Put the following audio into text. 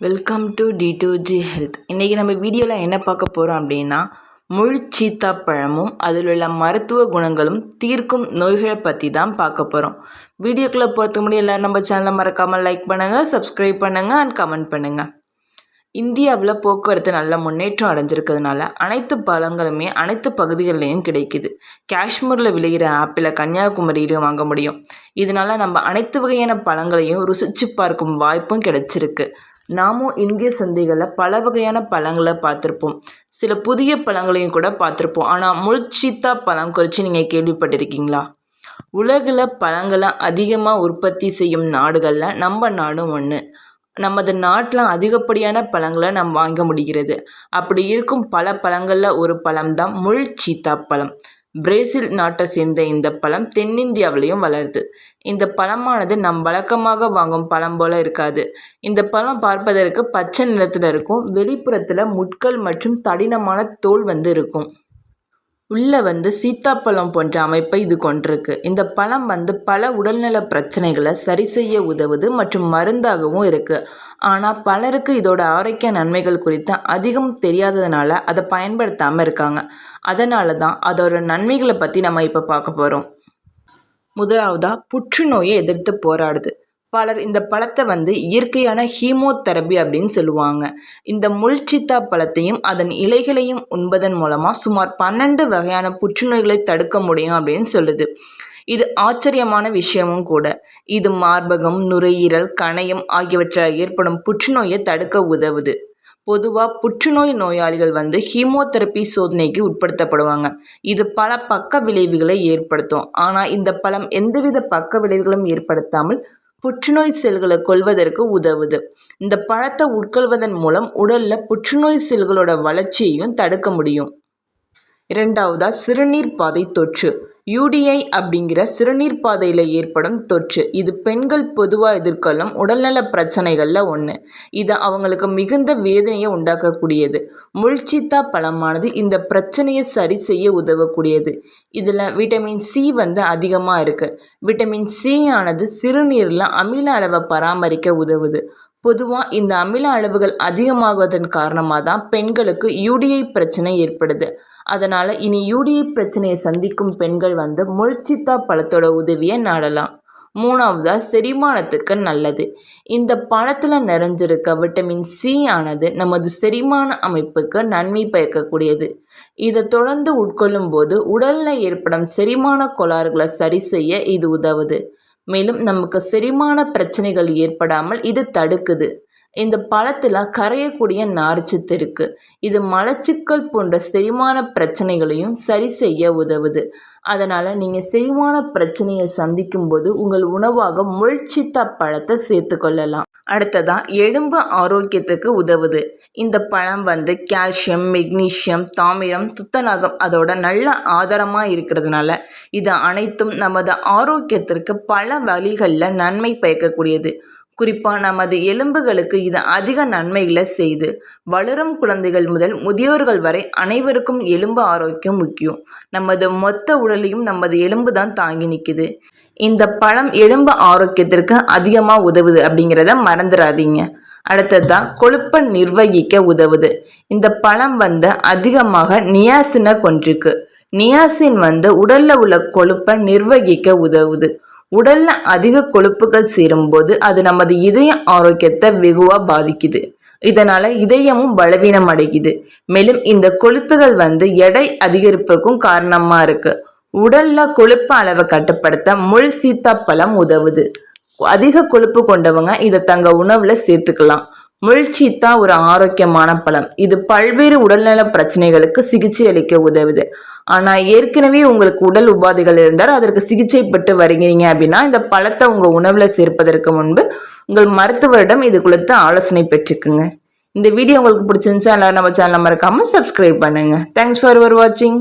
Welcome to D two G health இன்றைக்கி நம்ம வீடியோவில் என்ன பார்க்க போகிறோம் அப்படின்னா முழு சீத்தா பழமும் அதில் உள்ள மருத்துவ குணங்களும் தீர்க்கும் நோய்களை பற்றி தான் பார்க்க போகிறோம் வீடியோக்குள்ளே போகிறதுக்கு முன்னாடி எல்லோரும் நம்ம சேனலை மறக்காமல் லைக் பண்ணுங்கள் சப்ஸ்கிரைப் பண்ணுங்கள் அண்ட் கமெண்ட் பண்ணுங்கள் இந்தியாவில் போக்குவரத்து நல்ல முன்னேற்றம் அடைஞ்சிருக்கிறதுனால அனைத்து பழங்களுமே அனைத்து பகுதிகள்லேயும் கிடைக்குது. காஷ்மீரில் விளைகிற ஆப்பிளை கன்னியாகுமரியிலையும் வாங்க முடியும். இதனால் நம்ம அனைத்து வகையான பழங்களையும் ருசித்து பார்க்கும் வாய்ப்பும் கிடைச்சிருக்கு. நாமும் இந்திய சந்தைகளில் பல வகையான பழங்களை பார்த்துருப்போம். சில புதிய பழங்களையும் கூட பார்த்துருப்போம். ஆனால் முள்சீத்தா பழம் குறித்து நீங்கள் கேள்விப்பட்டிருக்கீங்களா? உலகில் பழங்களை அதிகமாக உற்பத்தி செய்யும் நாடுகளில் நம்ம நாடும் ஒன்று நமது நாட்டில் அதிகப்படியான பழங்களை நாம் வாங்க முடிகிறது. அப்படி இருக்கும் பல பழங்களில் ஒரு பழம் தான் முள் சீத்தா பழம். பிரேசில் நாட்டை சேர்ந்த இந்த பழம் தென்னிந்தியாவிலையும் வளருது. இந்த பழமானது நம் வழக்கமாக வாங்கும் பழம் போல இருக்காது. இந்த பழம் பார்ப்பதற்கு பச்சை நிறத்தில் இருக்கும் வெளிப்புறத்தில் முட்கள் மற்றும் தடினமான தோல் வந்து இருக்கும். உள்ளே வந்து சீத்தாப்பழம் போன்ற அமைப்பை இது கொண்டிருக்கு. இந்த பழம் வந்து பல உடல்நல பிரச்சனைகளை சரி செய்ய உதவுது மற்றும் மருந்தாகவும் இருக்குது ஆனால் பலருக்கு இதோட ஆரோக்கிய நன்மைகள் குறித்து அதிகம் தெரியாததுனால அதை பயன்படுத்தாமல் இருக்காங்க. அதனால தான் அதோட நன்மைகளை பற்றி நம்ம இப்போ பார்க்க போகிறோம் முதலாவதாக புற்றுநோயை எதிர்த்து போராடுது. பலர் இந்த பழத்தை வந்து இயற்கையான ஹீமோதெரபி அப்படின்னு சொல்லுவாங்க. இந்த முல்சித்தா பழத்தையும் அதன் இலைகளையும் உண்பதன் மூலமாக சுமார் பன்னெண்டு வகையான புற்றுநோய்களை தடுக்க முடியும் அப்படின்னு சொல்லுது. இது ஆச்சரியமான விஷயமும் கூட. இது மார்பகம் நுரையீரல் கணையம் ஆகியவற்றால் ஏற்படும் புற்றுநோயை தடுக்க உதவுது. பொதுவாக புற்றுநோய் நோயாளிகள் வந்து ஹீமோதெரப்பி சோதனைக்கு உட்படுத்தப்படுவாங்க. இது பல பக்க விளைவுகளை ஏற்படுத்தும். ஆனால் இந்த பழம் எந்தவித பக்க விளைவுகளும் ஏற்படுத்தாமல் புற்றுநோய் செல்களை கொள்வதற்கு உதவுது. இந்த பழத்தை உட்கொள்வதன் மூலம் உடலில் புற்றுநோய் செல்களோட வளர்ச்சியையும் தடுக்க முடியும். இரண்டாவதாக சிறுநீர் பாதை தொற்று. யூடிஐ அப்படிங்கிற சிறுநீர் பாதையில் ஏற்படும் தொற்று. இது பெண்கள் பொதுவாக எதிர்கொள்ளும் உடல்நல பிரச்சனைகளில் ஒன்று இது அவங்களுக்கு மிகுந்த வேதனையை உண்டாக்கக்கூடியது. முள்சித்தா பழமானது இந்த பிரச்சனையை சரி செய்ய உதவக்கூடியது. இதில் விட்டமின் சி வந்து அதிகமாக இருக்குது விட்டமின் சி ஆனது சிறுநீரில் அமில அளவை பராமரிக்க உதவுது. பொதுவாக இந்த அமில அளவுகள் அதிகமாகுவதன் காரணமாக தான் பெண்களுக்கு யூடிஐ பிரச்சனை ஏற்படுது. அதனால் இனி யூடிஐ பிரச்சனையை சந்திக்கும் பெண்கள் வந்து முள்சித்தா பழத்தோட உதவியை நாடலாம். மூணாவதாக செரிமானத்துக்கு நல்லது. இந்த பழத்தில் நிறைஞ்சிருக்க விட்டமின் சி ஆனது நமது செரிமான அமைப்புக்கு நன்மை பயக்கக்கூடியது. இதை தொடர்ந்து உட்கொள்ளும் போது உடலில் ஏற்படும் செரிமான கோளாறுகளை சரி செய்ய இது உதவுது. மேலும் நமக்கு செரிமான பிரச்சனைகள் ஏற்படாமல் இது தடுக்குது. இந்த பழத்தில் கரையக்கூடிய நார்ச்சத்து இருக்குது இது மலச்சிக்கல் போன்ற செரிமான பிரச்சனைகளையும் சரி செய்ய உதவுது. அதனால் நீங்கள் செரிமான பிரச்சனையை சந்திக்கும் போது உங்கள் உணவாக முள்சித்தா பழத்தை சேர்த்து கொள்ளலாம். அடுத்ததாக எலும்பு ஆரோக்கியத்துக்கு உதவுது. இந்த பழம் வந்து கால்சியம் மெக்னீஷியம் தாமிரம் துத்தநாகம் அதோட நல்ல ஆதாரமாக இருக்கிறதுனால இது அனைத்தும் நமது ஆரோக்கியத்திற்கு பல வழிகளில் நன்மை பயக்கக்கூடியது. குறிப்பாக நமது எலும்புகளுக்கு இது அதிக நன்மைகளை செய்து வளரும் குழந்தைகள் முதல் முதியோர்கள் வரை அனைவருக்கும் எலும்பு ஆரோக்கியம் முக்கியம். நமது மொத்த உடலையும் நமது எலும்பு தான் தாங்கி நிற்குது இந்த பழம் எலும்பு ஆரோக்கியத்திற்கு அதிகமாக உதவுது அப்படிங்கிறத மறந்துடாதீங்க அடுத்ததுதான் கொழுப்பை நிர்வகிக்க உதவுது. இந்த பழம் வந்து அதிகமாக நியாசினை கொண்டிருக்கு நியாசின் வந்து உடலில் உள்ள கொழுப்பை நிர்வகிக்க உதவுது. உடல்ல அதிக கொழுப்புகள் சேரும்போது அது நமது இதய ஆரோக்கியத்தை வெகுவாக பாதிக்குது. இதனால இதயமும் பலவீனம் அடைக்குது மேலும் இந்த கொழுப்புகள் வந்து எடை அதிகரிப்புக்கும் காரணமா இருக்கு. உடல்ல கொழுப்பு அளவை கட்டுப்படுத்த முள் சீத்தாப்பழம் உதவுது. அதிக கொழுப்பு கொண்டவங்க இதை தங்க உணவுல சேர்த்துக்கலாம். முள்சீத்தா ஒரு ஆரோக்கியமான பழம். இது பல்வேறு உடல்நல பிரச்சனைகளுக்கு சிகிச்சை அளிக்க உதவுது. ஆனால் ஏற்கனவே உங்களுக்கு உடல் உபாதைகள் இருந்தால் அதற்கு சிகிச்சை பெற்று வருகிறீங்க அப்படின்னா இந்த பழத்தை உங்கள் உணவில் சேர்ப்பதற்கு முன்பு உங்கள் மருத்துவரிடம் இது குறித்து ஆலோசனை பெற்றுக்குங்க. இந்த வீடியோ உங்களுக்கு பிடிச்சிருந்துச்சா எல்லாரும் நம்ம சேனலை மறக்காமல் சப்ஸ்கிரைப் பண்ணுங்கள் தேங்க்ஸ் ஃபார் வர் வாட்சிங்